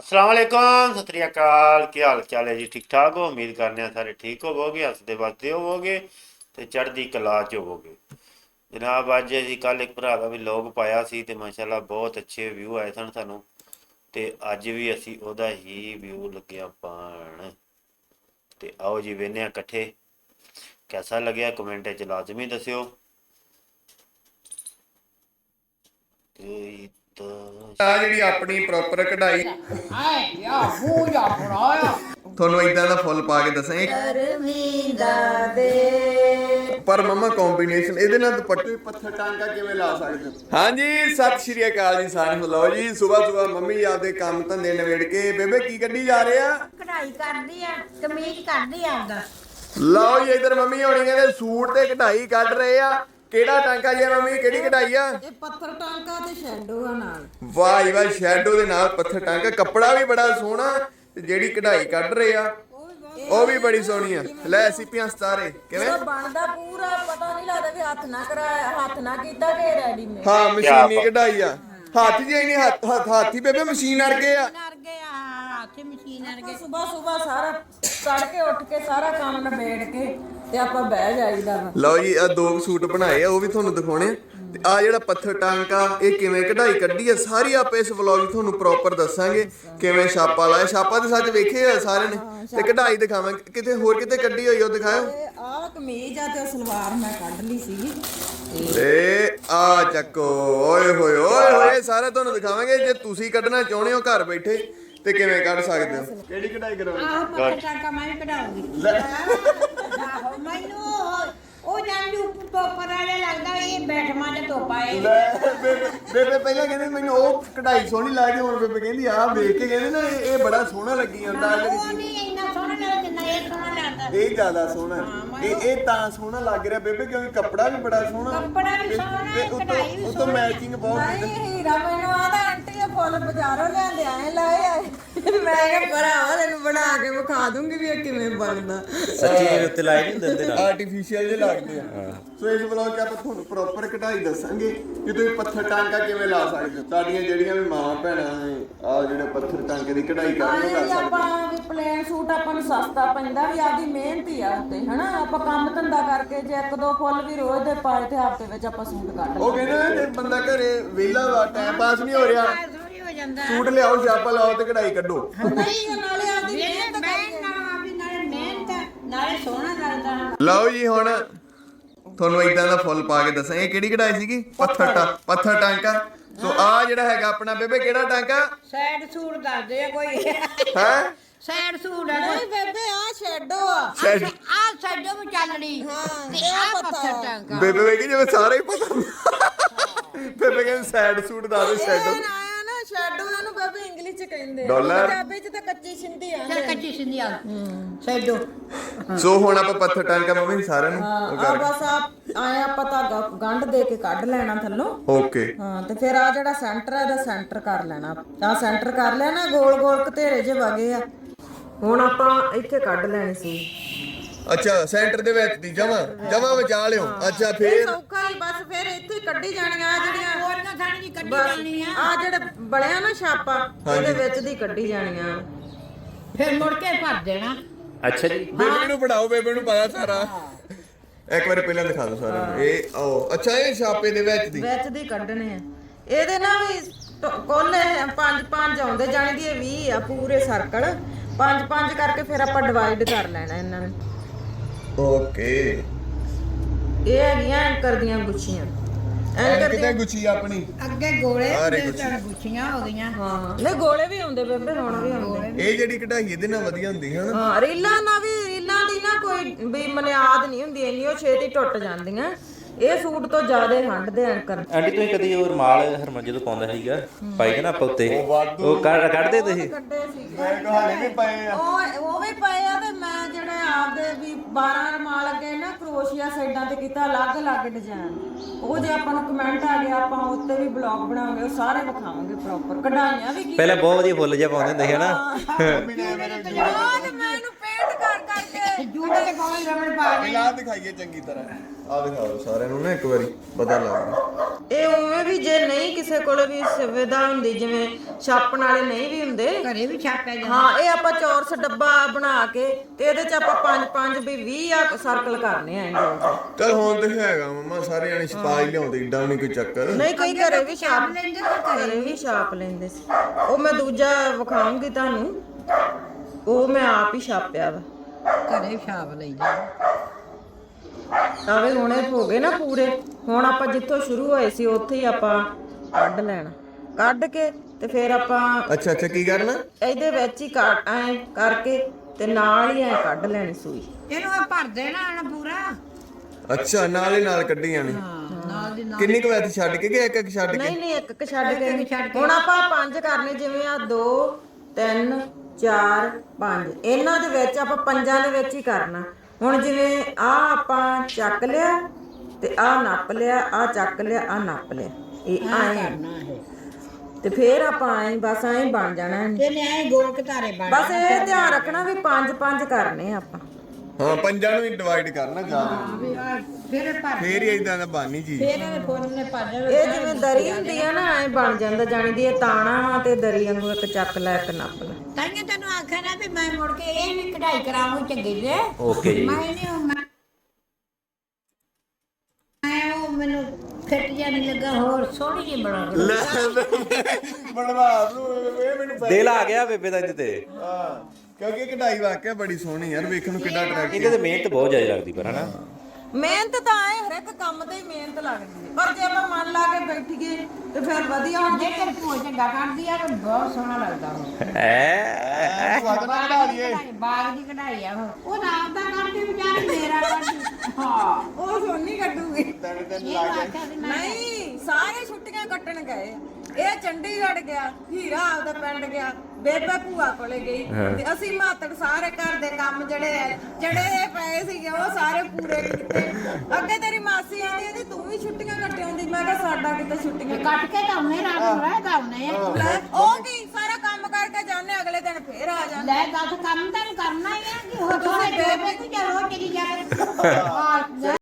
ਅਸਲਾਮ ਵਾਲੇਕੁਮ ਸਤਿ ਸ਼੍ਰੀ ਅਕਾਲ। ਕੀ ਹਾਲ ਚਾਲ ਹੈ ਜੀ? ਠੀਕ ਠਾਕ ਹੋ? ਉਮੀਦ ਕਰਦੇ ਆ ਸਾਰੇ ਠੀਕ ਹੋਵੋਗੇ, ਹੱਸਦੇ ਵਸਦੇ ਹੋਵੋਗੇ ਤੇ ਚੜ੍ਹਦੀ ਕਲਾ ਚ ਹੋਵੋਗੇ। ਜਨਾਬ, ਅੱਜ ਅਸੀਂ ਕੱਲ ਇੱਕ ਭਰਾ ਦਾ ਵੀ ਲੋਗ ਪਾਇਆ ਸੀ ਤੇ ਮਾਸ਼ਾਅੱਲਾ ਬਹੁਤ ਅੱਛੇ ਵਿਊ ਆਏ ਸਨ ਸਾਨੂੰ ਤੇ ਅੱਜ ਵੀ ਅਸੀਂ ਉਹਦਾ ਹੀ ਵਿਊ ਲੱਗਿਆ ਪਾਣ। ਤੇ ਆਓ ਜੀ ਵੇਨੇ ਆ ਇਕੱਠੇ ਕਿਹਦਾ ਲੱਗਿਆ ਕਮੈਂਟ ਚ ਲਾਜ਼ਮੀ ਦੱਸਿਓ। ਕੋਈ ਆ ਜਿਹੜੀ ਆਪਣੀ ਪ੍ਰੋਪਰ ਕਢਾਈ। ਆਏ ਯਾ ਮੂੰਹ ਜਾ ਫੜਾਇਆ ਤੁਹਾਨੂੰ ਇਦਾਂ ਦਾ ਫੁੱਲ ਪਾ ਕੇ ਦੱਸਾਂਗੇ ਸ਼ਰਮਿੰਦਾ ਦੇ। ਪਰ ਮਮਾ ਕੰਬੀਨੇਸ਼ਨ ਇਹਦੇ ਨਾਲ ਦੁਪੱਟੇ ਪੱਥਰ ਟਾਂਕਾ ਕਿਵੇਂ ਲਾ ਸਕਦੇ ਹੋ? ਹਾਂਜੀ ਸਤਿ ਸ਼੍ਰੀ ਅਕਾਲ ਜੀ ਸਾਰਿਆਂ ਨੂੰ। ਲਓ ਜੀ ਸਵੇਰ ਸਵੇਰ ਮੰਮੀ ਆਪਦੇ ਕੰਮ ਧੰਦੇ ਨਵੇੜ ਕੇ ਬੇਬੇ ਕੀ ਕੱਢੀ ਜਾ ਰਹੇ ਆ? ਕਢਾਈ ਕਰਦੀ ਆ ਕਮੀਜ਼ ਕਰਦੀ ਆ ਆਪਦਾ। ਲਓ ਜੀ ਇਧਰ ਮੰਮੀ ਹੋਣੀ ਕਹਿੰਦੇ ਸੂਟ ਤੇ ਕਢਾਈ ਕੱਢ ਰਹੇ ਆ। ਕਿਹੜਾ ਟਾਂਕਾ ਜੀ ਮੰਮੀ? ਕਿਹੜੀ ਕਢਾਈ ਆ? ਇਹ ਪੱਥਰ ਟਾਂਕਾ ਤੇ ਸ਼ੈਡੋ ਆ ਨਾਲ। ਵਾਹ ਜੀ ਵਾਹ ਸ਼ੈਡੋ ਦੇ ਨਾਲ ਪੱਥਰ ਟਾਂਕਾ। ਕੱਪੜਾ ਵੀ ਬੜਾ ਸੋਹਣਾ ਤੇ ਜਿਹੜੀ ਕਢਾਈ ਕੱਢ ਰਹੇ ਆ ਉਹ ਵੀ ਬੜੀ ਸੋਹਣੀ ਆ। ਲੈ ਸਿੱਪੀਆਂ ਸਤਾਰੇ ਕਿਵੇਂ? ਬਣਦਾ ਪੂਰਾ ਪਤਾ ਨਹੀਂ ਲੱਗਦਾ ਵੀ ਹੱਥ ਨਾ ਕਰਾਇਆ ਹੱਥ ਨਾ ਕੀਤਾ ਕਿ ਰੈਡੀਮੇਡ ਹਾਂ ਮਸ਼ੀਨੀ। ਕਢਾਈ ਆ। ਹੱਥ ਜੇ ਨਹੀਂ ਹੱਥ ਹੱਥ ਹਾਥੀ ਬੇਬੇ ਮਸ਼ੀਨ ਅਰਗੇ ਆ। ਨਰ ਗਿਆ ਹੱਥ ਮਸ਼ੀਨ ਅਰਗੇ ਸਵੇਰ ਸਵੇਰ ਸਾਰਾ ਤੜਕੇ ਉੱਠ ਕੇ ਸਾਰਾ ਕੰਮ ਨਿਬੇੜ ਕੇ ਤੇ ਆਪਾਂ ਬਹਿ ਜਾਈਦਾ ਵਾ। ਲਓ ਜੀ ਆ ਦੋ ਸੂਟ ਬਣਾਏ ਆ ਉਹ ਵੀ ਤੁਹਾਨੂੰ ਦਿਖਾਉਣੇ ਆ। ਤੇ ਆ ਜਿਹੜਾ ਪੱਥਰ ਟਾਂਕਾ ਇਹ ਕਿਵੇਂ ਕਢਾਈ ਕੱਢੀ ਆ ਸਾਰੀ ਆਪੇ ਇਸ ਵਲੌਗ 'ਚ ਤੁਹਾਨੂੰ ਪ੍ਰੋਪਰ ਦੱਸਾਂਗੇ ਕਿਵੇਂ ਛਾਪਾ ਲਾਇਆ। ਛਾਪਾ ਤੇ ਸੱਚ ਵੇਖੇ ਆ ਸਾਰਿਆਂ ਨੇ ਤੇ ਕਢਾਈ ਦਿਖਾਵਾਂਗੇ ਕਿਤੇ ਹੋਰ ਕਿਤੇ ਕੱਢੀ ਹੋਈ ਉਹ ਦਿਖਾਓ ਤੇ ਆਹ ਕਮੀਜ਼ ਆ ਤੇ ਉਹ ਸਲਵਾਰ ਮੈਂ ਕੱਢ ਲਈ ਸੀਗੀ। ਤੇ ਆ ਚੱਕੋ ਓਏ ਹੋਏ ਓਏ ਹੋਏ ਸਾਰਾ ਤੁਹਾਨੂੰ ਦਿਖਾਵਾਂਗੇ ਜੇ ਤੁਸੀਂ ਕੱਢਣਾ ਚਾਹੁੰਦੇ ਹੋ ਘਰ ਬੈਠੇ ਤੇ ਕਿਵੇਂ ਕੱਢ ਸਕਦੇ ਹੋ। ਕਿਹੜੀ ਕਢਾਈ ਕਰੋਗੇ? ਆਹ ਪੱਕਾ ਟਾਂਕਾ ਮੈਂ ਵੀ ਕਢਾਉਂਗੀ ਆਹੋ ਮੈਨੂੰ ਉਹ- ਉਹ ਜਾਂਦੀ ਉੱਪਰ ਤੋਂ ਉੱਪਰ ਵਾਲੇ ਲੱਗਦਾ ਇਹ ਬੈਠਵਾਂ ਲੈ ਬੇਬੇ ਬੇਬੇ ਪਹਿਲਾਂ ਕਹਿੰਦੇ ਮੈਨੂੰ ਉਹ ਕਢਾਈ ਸੋਹਣੀ ਲੱਗਦੀ ਹੁਣ ਬੇਬੇ ਕਹਿੰਦੀ ਆਹ ਵੇਖ ਕੇ ਕਹਿੰਦੇ ਨਾ ਇਹ ਇਹ ਬੜਾ ਸੋਹਣਾ ਲੱਗੀ ਜਾਂਦਾ ਉਹ। ਨਹੀਂ ਇੰਨਾ ਸੋਹਣਾ ਲੱਗਦਾ ਜਿੰਨਾ ਇਹ ਸੋਹਣਾ ਲੱਗਦਾ ਇਹ ਜ਼ਿਆਦਾ ਸੋਹਣਾ ਹੈ। ਇਹ ਇਹ ਤਾਂ ਸੋਹਣਾ ਲੱਗ ਰਿਹਾ ਬੇਬੇ ਕਿਉਂਕਿ ਕੱਪੜਾ ਵੀ ਬੜਾ ਸੋਹਣਾ ਕੱਪੜਾ ਵੀ ਸੋਹਣਾ ਹੈ, ਕਢਾਈ ਵੀ ਮੈਚਿੰਗ ਬਹੁਤ ਨਹੀਂ ਹੀਰਾ ਮੈਨੂੰ ਆਦਾ ਫੁੱਲ ਬਾਜ਼ਾਰੋਂ ਲਿਆਂਦੇ ਆਏ ਲਾਏ ਆਏ ਮੈਂ ਕਿਹਾ ਭਰਾਵਾ ਤੈਨੂੰ ਬਣਾ ਕੇ ਵਿਖਾ ਦੂੰਗੀ ਵੀ ਇਹ ਕਿਵੇਂ ਬਣਦਾ। ਸੱਚੀ ਮੇਰੇ ਉੱਤੇ ਲਾਈ ਨਹੀਂ ਦਿੰਦੇ ਨਾਲ। ਆਰਟੀਫੀਸ਼ੀਅਲ ਜਿਹੇ ਲੱਗਦੇ ਆ। ਸੋ ਇਸ ਵਲੌਗ 'ਚ ਆਪਾਂ ਤੁਹਾਨੂੰ ਪ੍ਰੋਪਰ ਕਢਾਈ ਦੱਸਾਂਗੇ ਕਿ ਤੁਸੀਂ ਪੱਥਰ ਟਾਂਕਾ ਕਿਵੇਂ ਲਾ ਸਕਦੇ ਹੋ। ਤੁਹਾਡੀਆਂ ਜਿਹੜੀਆਂ ਵੀ ਮਾਂ ਭੈਣਾਂ ਨੇ ਆ ਜਿਹੜੇ ਪੱਥਰ ਟਾਂਕੇ ਦੀ ਕਢਾਈ ਕਰਦੇ ਉਹ ਕਰ ਸਕਦੇ ਆਪਾਂ ਵੀ ਪਲੇਨ ਸੂਟ ਆਪਾਂ ਨੂੰ ਸਸਤਾ ਪੈਂਦਾ ਵੀ ਆਦੀ ਮਿਹਨਤ ਹੀ ਆ ਉੱਤੇ ਹਨਾ? ਆਪਾਂ ਕੰਮ ਧੰਦਾ ਕਰਕੇ ਜੇ ਇੱਕ ਦੋ ਫੁੱਲ ਵੀ ਰੋਜ਼ ਦੇ ਪਾਏ ਤੇ ਹਫ਼ਤੇ ਵਿੱਚ ਆਪਾਂ ਸੂਟ ਕੱਢ ਉਹ ਕਹਿੰਦੇ ਨੇ ਬੰਦਾ ਘਰੇ ਵਿਹਲਾ ਵਾ ਟਾਈਮ ਪਾਸ ਨਹੀਂ ਹੋ ਰਿਹਾ। ਜਾਂਦਾ ਸੂਟ ਲਿਆਓ ਛਾਪਾ ਲਾਓ ਤੇ ਕਢਾਈ ਕੱਢੋ। ਨਹੀਂ ਉਹ ਨਾਲੇ ਆਦੀ ਮਿਹਨਤ ਮੈਂ ਨਾਲ ਵੀ ਨਾਲੇ ਮਿਹਨਤ ਨਾਲੇ ਸੋਹਣਾ ਲੱਗਦਾ ਲਓ ਜੀ ਹੁਣ ਤੁਹਾਨੂੰ ਇਦਾਂ ਦਾ ਫੁੱਲ ਪਾ ਕੇ ਦੱਸਾਂ। ਇਹ ਕਿਹੜੀ ਕਢਾਈ ਸੀਗੀ? ਪੱਥਰ ਟਾ ਪੱਥਰ ਟਾਂਕਾ। ਸੋ ਆ ਜਿਹੜਾ ਹੈਗਾ ਆਪਣਾ ਬੇਬੇ ਕਿਹੜਾ ਟਾਂਕਾ? ਸੈਡ ਸੂਟ ਦੱਸਦੇ ਆ ਕੋਈ। ਹੈ? ਸੈਡ ਸੂਟ ਆ ਨਹੀਂ ਬੇਬੇ ਆ ਸ਼ੈਡੋ ਆ। ਸ਼ੈਡ। ਆ ਸੈਡੋ ਵੀ ਚੱਲਣੀ ਤੇ ਆ ਪੱਥਰ ਟਾਂਕਾ। ਬੇਬੇ ਵੇਖੀ ਜਿਵੇਂ ਸਾਰੇ ਹੀ ਪਤਾ ਬੇਬੇ ਕਹਿੰਦੇ ਸੈਡ ਸੂਟ ਦਾ ਦੇ ਸੈਡ। ਆਇਆ ਨਾ ਬੇਬੇ ਇੰਗਲਿਸ਼ ਚ ਕਹਿੰਦੇ ਆ। ਡਾਲਰ? ਪੰਜਾਬੀ ਚ ਤਾਂ ਕੱਚੀ ਸਿੰਧੀ ਆ ਚੱਲ ਕੱਚੀ ਸਿੰਧੀ ਆ। ਸੈਡੋ ਸੋ ਹੁਣ ਆਪਾਂ ਪੱਥਰ ਟਾਂਕਾ ਮੰਮੀ ਸਾਰਿਆਂ ਨੂੰ ਉਹ ਆ ਕਰ ਬਸ ਆ ਆਏ ਆਪਾਂ ਧਾਗਾ ਗੰਢ ਦੇ ਕੇ ਕੱਢ ਲੈਣਾ ਥੱਲੋਂ। ਓਕੇ। ਹਾਂ ਤੇ ਫਿਰ ਆ ਜਿਹੜਾ ਸੈਂਟਰ ਹੈ ਇਹਦਾ ਸੈਂਟਰ ਕਰ ਲੈਣਾ। ਆ ਸੈਂਟਰ ਕਰ ਲਿਆ ਨਾ ਗੋਲ ਗੋਲ ਘਤੇਰੇ ਜੇ ਵਗੇ ਆ। ਹੁਣ ਆਪਾਂ ਇੱਥੇ ਕੱਢ ਲੈਣੀ ਸੀ। ਅੱਛਾ ਸੈਂਟਰ ਦੇ ਵਿੱਚ ਦੀ ਜਮਾ ਜਮਾ ਵਿਚਾ ਲਿਓ। ਅੱਛਾ ਇਹ ਫੇਰ ਸੌਖਾ ਹੀ ਬਸ ਫਿਰ ਇੱਥੇ ਹੀ ਕੱਢੀ ਜਾਣੀਆਂ ਆ ਜਿਹੜੀਆਂ ਥਾਣੀ ਦੀ ਕੱਢੀ ਜਾਣੀ ਆ। ਆ ਜਿਹੜੇ ਬਲਿਆ ਨਾ ਛਾਪਾ ਇਹਦੇ ਵਿੱਚ ਦੀ ਕੱਢੀ ਜਾਣੀਆਂ। ਫਿਰ ਮੁੜ ਕੇ ਭਰ ਦੇਣਾ। ਅੱਛਾ ਜੀ। ਬੇਬੇ ਨੂੰ ਪੜਾਓ ਬੇਬੇ ਨੂੰ ਪਤਾ ਸਾਰਾ। ਇੱਕ ਵਾਰੀ ਪਹਿਲਾਂ ਦਿਖਾ ਦਿਓ ਸਾਰਿਆਂ ਨੂੰ। ਇਹ ਆਓ। ਅੱਛਾ ਇਹ ਛਾਪੇ ਦੇ ਵਿੱਚ ਦੀ। ਵਿੱਚ ਦੀ ਕੱਢਣੇ ਆ। ਇਹਦੇ ਨਾਲ ਵੀ ਟ- ਪੰਜ ਪੰਜ ਆਉਂਦੇ ਜਾਣੀ ਦੀ ਇਹ 20 ਆ ਪੂਰੇ ਸਰਕਲ ਪੰਜ ਪੰਜ ਕਰਕੇ ਫਿਰ ਆਪਾਂ ਡਿਵਾਈਡ ਕਰ ਲੈਣਾ ਇਹਨਾਂ ਨੂੰ। ਓਕੇ। ਇਹ ਹੈਗੀਆਂ ਐਂਕਰ ਦੀਆਂ ਗੁੱਛੀਆਂ। ਐਂ ਕਿਤੇ ਗੁੱਛੀ ਆਪਣੀ। ਅੱਗੇ ਗੋਲੇ ਆਹ ਰੇ ਤੇ। ਚੱਲ ਗੁੱਛੀਆਂ ਹੋ ਗਈਆਂ ਹਾਂ। ਨਹੀਂ ਗੋਲੇ ਵੀ ਆਉਂਦੇ ਬੇਬੇ ਹੁਣ ਵੀ ਆਉਂਦੇ ਇਹ ਜਿਹੜੀ ਕਢਾਈ ਇਹਦੇ ਨਾਲ ਵਧੀਆ ਹੁੰਦੀ ਹੈ ਨਾ। ਹਾਂ ਰੀਲਾਂ ਨਾਲ ਵੀ ਰੀਲਾਂ ਦੀ ਨਾ ਕੋਈ ਵੀ ਮਨਿਆਦ ਨਹੀਂ ਹੁੰਦੀ ਇੰਨੀ ਉਹ ਛੇਤੀ ਟੁੱਟ ਜਾਂਦੀਆਂ। ਇਹ ਸੂਟ ਤੋਂ ਜ਼ਿਆਦਾ ਹੰਡਦੇ ਐਂਕਰ ਆਂਟੀ ਤੁਸੀਂ ਕਦੀ ਉਹ ਰਮਾਲ ਹਰਮਨ ਜਦੋਂ ਪਾਉਂਦਾ ਸੀਗਾ? ਪਾਈ ਕੇ ਨਾ ਆਪਾਂ ਉੱਤੇ? ਉਹ ਕੱਢ ਕੱਢਦੇ ਤੁਸੀਂ? ਕੱਢੇ ਸੀ। ਮੇਰੇ ਕੋਲ ਹਾਲੇ ਵੀ ਪਏ ਆ। ਉਹ ਉਹ ਵੀ ਪਏ ਆ ਤੇ ਮੈਂ ਜਿਹੜੇ ਆਪਦੇ ਵੀ 12 ਰਮਾਲ ਲੱਗੇ ਨਾ ਕਰੋਸ਼ੀਆ ਸਾਈਡਾਂ ਤੇ ਕੀਤਾ ਅਲੱਗ-ਅਲੱਗ ਡਿਜ਼ਾਈਨ। ਉਹ ਜੇ ਆਪਾਂ ਨੂੰ ਕਮੈਂਟ ਆ ਗਿਆ ਆਪਾਂ ਉੱਤੇ ਵੀ ਬਲੌਗ ਬਣਾਵਾਂਗੇ ਉਹ ਸਾਰੇ ਵਿਖਾਵਾਂਗੇ ਪ੍ਰੋਪਰ ਕਢਾਈਆਂ ਵੀ ਕੀ ਪਹਿਲਾਂ ਬਹੁਤ ਵਧੀਆ ਫੁੱਲ ਜਿਹਾ ਪਾਉਂਦੇ ਹੁੰਦੇ ਸੀ ਹਨਾ? ਰੋਜ਼ ਮੈਂ ਇਹਨੂੰ ਪੇਂਟ ਕਰ ਕਰਕੇ ਤੇ ਕੋਈ ਰਬੜ ਪਾ ਦੇ ਪਹਿਲਾਂ ਆਹ ਦਿਖਾਈਏ ਚੰਗੀ ਤਰ੍ਹਾਂ। ਆ ਦਿਖਾਓ ਸਾਰਿਆਂ ਨੂੰ ਨਾ ਇੱਕ ਵਾਰੀ ਪਤਾ ਲੱਗ ਗਿਆ ਇਹ ਉਵੇਂ ਵੀ ਜੇ ਨਹੀਂ ਕਿਸੇ ਕੋਲ ਵੀ ਸੁਵਿਧਾ ਹੁੰਦੀ ਜਿਵੇਂ ਛਾਪਣ ਵਾਲੇ ਨਹੀਂ ਵੀ ਹੁੰਦੇ। ਘਰੇ ਵੀ ਛਾਪਿਆ ਜਾਂਦਾ। ਹਾਂ ਇਹ ਆਪਾਂ ਚੌਰਸ ਡੱਬਾ ਬਣਾ ਕੇ ਤੇ ਇਹਦੇ ਚ ਆਪਾਂ ਪੰਜ ਪੰਜ ਵੀ 20 ਆ ਸਰਕਲ ਕਰਨੇ ਆ ਇੰਡੋ ਚਲ ਹੁਣ ਤੇ ਹੈਗਾ ਮਮਾ ਸਾਰੇ ਜਾਣੇ ਛਪਾ ਹੀ ਲਿਆਉਂਦੇ ਏਡਾ ਨਹੀਂ ਕੋਈ ਚੱਕਰ। ਨਹੀਂ ਕਈ ਘਰੇ ਵੀ ਛਾਪ ਲੈਂਦੇ ਤਾਂ ਘਰੇ ਵੀ ਛਾਪ ਲੈਂਦੇ ਸੀ। ਉਹ ਮੈਂ ਦੂਜਾ ਵਿਖਾਉਂਗੀ ਤੁਹਾਨੂੰ। ਉਹ ਮੈਂ ਆਪ ਹੀ ਛਾਪਿਆ ਵਾ। ਘਰੇ ਛਾਪ ਲਈਦਾ ਆਵੇ ਹੁਣੇ ਹੋ ਗਏ ਨਾ ਪੂਰੇ। ਹੁਣ ਆਪਾਂ ਜਿੱਥੋਂ ਸ਼ੁਰੂ ਹੋਏ ਸੀ ਉੱਥੇ ਹੀ ਆਪਾਂ ਕੱਢ ਲੈਣਾ। ਕੱਢ ਕੇ ਤੇ ਫਿਰ ਆਪਾਂ ਅੱਛਾ ਅੱਛਾ ਕੀ ਕਰਨਾ? ਇਹਦੇ ਵਿੱਚ ਹੀ ਕੱਢ ਐ ਕਰਕੇ ਤੇ ਨਾਲ ਹੀ ਐ ਕੱਢ ਲੈਣੀ ਸੂਈ। ਇਹਨੂੰ ਆ ਭਰ ਦੇਣਾ ਨਾ ਪੂਰਾ? ਅੱਛਾ ਨਾਲ ਹੀ ਨਾਲ ਕੱਢੀ ਜਾਣੀ। ਨਾਲ ਦੀ ਨਾਲ ਕਿੰਨੀ ਕੁ ਵੈਸੇ ਛੱਡ ਕੇ ਕਿ ਇੱਕ ਇੱਕ ਛੱਡ ਕੇ? ਨਹੀਂ ਨਹੀਂ ਇੱਕ ਇੱਕ ਛੱਡ ਕੇ। ਹੁਣ ਆਪਾਂ ਪੰਜ ਕਰਨੇ ਜਿਵੇਂ ਆ 2 3 4 5 ਇਹਨਾਂ ਦੇ ਵਿੱਚ ਆਪਾਂ ਪੰਜਾਂ ਦੇ ਵਿੱਚ ਹੀ ਕਰਨਾ। ਹੁਣ ਜਿਵੇਂ ਆ ਆਪਾਂ ਚੱਕ ਲਿਆ ਤੇ ਆ ਨੱਪ ਲਿਆ ਆ ਚੱਕ ਲਿਆ ਆ ਨੱਪ ਲਿਆ। ਇਹ ਆਏ। ਕਰਨਾ ਹੈ ਤੇ ਫੇਰ ਆਪਾਂ ਐਂ ਬਸ ਐਂ ਬਣ ਜਾਣਾ ਇਹਨੇ। ਤੇ ਨਿਆਏ ਗੋਲ ਘਤਾਰੇ ਬਣ ਬਸ ਇਹ ਧਿਆਨ ਰੱਖਣਾ ਵੀ ਪੰਜ ਪੰਜ ਕਰਨੇ ਆ ਆਪਾਂ। ਹਾਂ ਪੰਜਾਂ ਨੂੰ ਹੀ ਡਿਵਾਈਡ ਕਰਨਾ ਜ਼ਿਆਦਾ ਵੀ ਆ ਫਿਰ ਭਰ ਫੇਰ ਹੀ ਇਦਾਂ ਦਾ ਬਾਨੀ ਜੀ ਫਿਰ ਇਹਦੇ ਫੁੱਲ ਨੇ ਭਰ ਜਾਣਾ ਇਹ ਜਿਵੇਂ ਦਰੀ ਹੁੰਦੀ ਆ ਨਾ ਐ ਬਣ ਜਾਂਦਾ ਜਾਣੀ ਦੀ ਇਹ ਤਾਣਾ ਵਾ ਤੇ ਦਰੀ ਵਾਂਗੂ ਇੱਕ ਚੱਕ ਲੈ ਇੱਕ ਨੱਪ ਲੈ। ਤਾਈਆਂ ਤੈਨੂੰ ਆਖਿਆ ਨਾ ਵੀ ਮੈਂ ਮੁੜ ਕੇ ਇਹ ਵੀ ਕਢਾਈ ਕਰਾਵਾਂ ਚੰਗੀ ਜੇ ਓਕੇ ਜੀ। ਮੈਂ ਨਹੀਂ ਉਹ ਮੈਂ ਮੈਂ ਉਹ ਮੈਨੂੰ ਫਿੱਟ ਜਿਹਾ ਨਹੀਂ ਲੱਗਾ ਹੋਰ ਸੋਹਣੀ ਜਿਹੀ ਬਣਾ ਕੇ ਬਣਵਾ ਲੂ ਇਹ ਮੈਨੂੰ ਪੈ- ਦਿਲ ਆ ਗਿਆ। ਬੇਬੇ ਦਾ ਇਹਦੇ ਤੇ। ਹਾਂ ਕਿਉਂਕਿ ਇਹ ਕਢਾਈ ਵਾਕਿਆ ਬੜੀ ਸੋਹਣੀ ਯਾਰ ਵੇਖਣ ਨੂੰ ਕਿੱਡਾ ਟਰੈਕ ਇਹਦੇ ਤੇ ਮਿਹਨਤ ਬਹੁਤ ਜ਼ਿਆਦਾ ਲੱਗਦੀ ਪਰ ਹਨਾ? ਮਿਹਨਤ ਤਾਂ ਐ ਹਰ ਇੱਕ ਕੰਮ ਤੇ ਹੀ ਮਿਹਨਤ ਲੱਗਦੀ ਹੈ ਪਰ ਜੇ ਆਪਾਂ ਮਨ ਲਾ ਕੇ ਬੈਠੀਏ ਤੇ ਫਿਰ ਵਧੀਆ ਹੁਣ ਜੇ ਤੇਰੇ ਭੂਆ ਚੰਗਾ ਕਰਦੀ ਆ ਤਾਂ ਬਹੁਤ ਸੋਹਣਾ ਲੱਗਦਾ ਉਹ ਐ ਬਾਗ ਦੀ ਕਢਾਈ ਬਾਗ ਦੀ ਕਢਾਈ ਆ ਉਹ। ਉਹ ਨਾਮ ਦਾ ਕਰਦੀ ਵਿਚਾਰੀ ਮੇਰਾ ਕਰਦੀ। ਹਾਂ। ਉਹ ਸੋਨੀ ਕੱਢੂਗੀ। ਇਹ ਆਖਿਆ ਵੀ ਮੈਂ ਨਹੀਂ ਸਾਰੇ ਛੁੱਟੀਆਂ ਕੱਟਣ ਗਏ। ਆ। ਇਹ ਚੰਡੀਗੜ੍ਹ ਗਿਆ ਹੀਰਾ ਆਪਦਾ ਪਿੰਡ ਗਿਆ ਬੇਬੇ ਭੂਆ ਕੋਲੇ ਗਈ। ਤੇ ਅਸੀਂ ਮਾਤੜ ਸਾਰੇ ਘਰ ਦੇ ਕੰਮ ਜਿਹੜੇ ਆ, ਜਿਹੜੇ ਪਏ ਸੀਗੇ ਉਹ ਸਾਰੇ ਪੂਰੇ ਕੀਤੇ। ਅੱਗੇ ਤੇਰੀ ਮਾਸੀ ਆਂਦੀ ਇਹਦੀ ਤੂੰ ਵੀ ਛੁੱਟੀਆਂ ਕੱਟ ਆਉਂਦੀ? ਮੈਂ ਕਿਹਾ ਸਾਡਾ ਕਿਤੇ ਛੁੱਟੀਆਂ ਕੱਟ ਕੇ ਤਾਂ ਉਹਨੇ ਰਾਤ ਨੂੰ ਰਹਿ ਗਾਉਨੇ ਆ ਲੈ, ਉਹ ਕੀ ਸਾਰਾ ਕੰਮ ਕਰਕੇ ਜਾਂਦੇ ਅਗਲੇ ਦਿਨ ਫੇਰ ਆ ਜਾਂਦੇ। ਲੈ ਦੱਸ ਕੰਮ ਤਾਂ ਕਰਨਾ ਹੀ ਆ ਕਿ ਹੋ ਤੁਸੀਂ ਬੇਬੇ ਨੂੰ ਚਲੋ ਚਲੀ ਜਾ